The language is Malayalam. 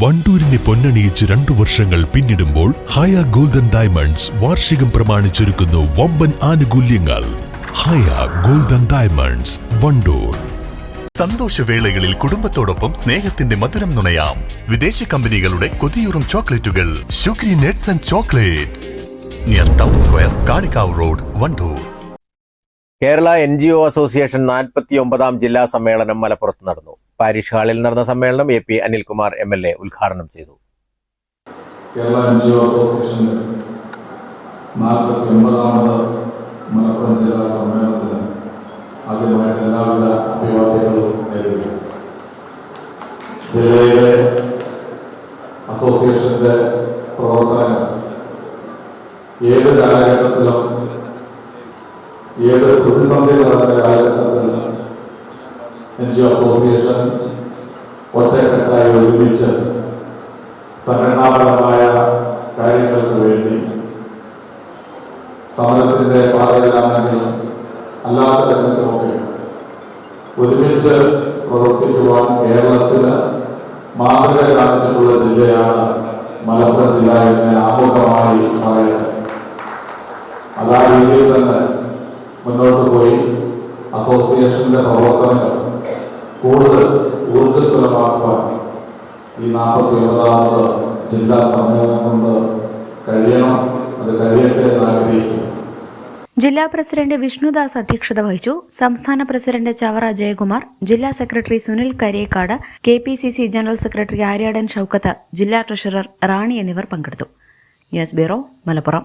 വണ്ടൂരിനെ പൊന്നണിയിച്ച് രണ്ടു വർഷങ്ങൾ പിന്നിടുമ്പോൾ ഹയ ഗോൾഡൻ ഡയമണ്ട്സ് വാർഷികം പ്രമാണിച്ചൊരുക്കുന്നു വമ്പൻ ആനുകൂല്യങ്ങൾ. Haya golden diamonds Wandoor. സന്തോഷവേളകളിൽ കുടുംബത്തോടൊപ്പം സ്നേഹത്തിന്റെ മധുരം നുണയാം. വിദേശ കമ്പനികളുടെ കൊതിയൂറും ചോക്ലേറ്റുകൾ. Sugary nuts and chocolates. Near town square Kalikavu road Wandoor. Kerala N G O association നാൽപ്പത്തി ഒമ്പതാം ജില്ലാ സമ്മേളനം മലപ്പുറത്ത് നടന്നു. പാരിഷ് ഹാളിൽ നടന്ന സമ്മേളനം A P Anilkumar M L A ഉദ്ഘാടനം ചെയ്തു. കേരള അസോസിയേഷന്റെ നാൽപ്പത്തി അസോസിയേഷന്റെ ഏത് കാലഘട്ടത്തിലും ഏത് പ്രതിസന്ധി നടന്ന കാലഘട്ടത്തിലും എൻ ജി അസോസിയേഷൻ ഒറ്റക്കെട്ടായി ഒരുമിച്ച് സംഘടനാപരമായ കാര്യങ്ങൾക്ക് വേണ്ടി സമരത്തിന്റെ പാതയിലാണെങ്കിലും അല്ലാത്ത രംഗത്തുമൊക്കെ ഒരുമിച്ച് പ്രവർത്തിക്കുവാൻ കേരളത്തിന് മാതൃക കാണിച്ചിട്ടുള്ള ജില്ലയാണ് മലപ്പുറം ജില്ല എന്ന് ആമുഖമായി പറയുന്നത് അത് രീതിയിൽ തന്നെ മുന്നോട്ട് പോയി അസോസിയേഷന്റെ പ്രവർത്തനങ്ങൾ കൂടുതൽ ഊർജസ്വലമാക്കുവാൻ ഈ നാൽപ്പത്തി ഒമ്പതാമത് ജില്ലാ സമ്മേളനം കൊണ്ട് കഴിയണം. അത് കഴിയട്ടെ എന്ന് ആഗ്രഹിക്കുന്നു. ജില്ലാ പ്രസിഡന്റ് വിഷ്ണുദാസ് അധ്യക്ഷത വഹിച്ചു. സംസ്ഥാന പ്രസിഡന്റ് ചവറ ജയകുമാർ ജില്ലാ secretary Sunil Karekkad K P C C general secretary Aryadan Shoukath ജില്ലാ ട്രഷറർ റാണി എന്നിവർ പങ്കെടുത്തു. News bureau Malappuram.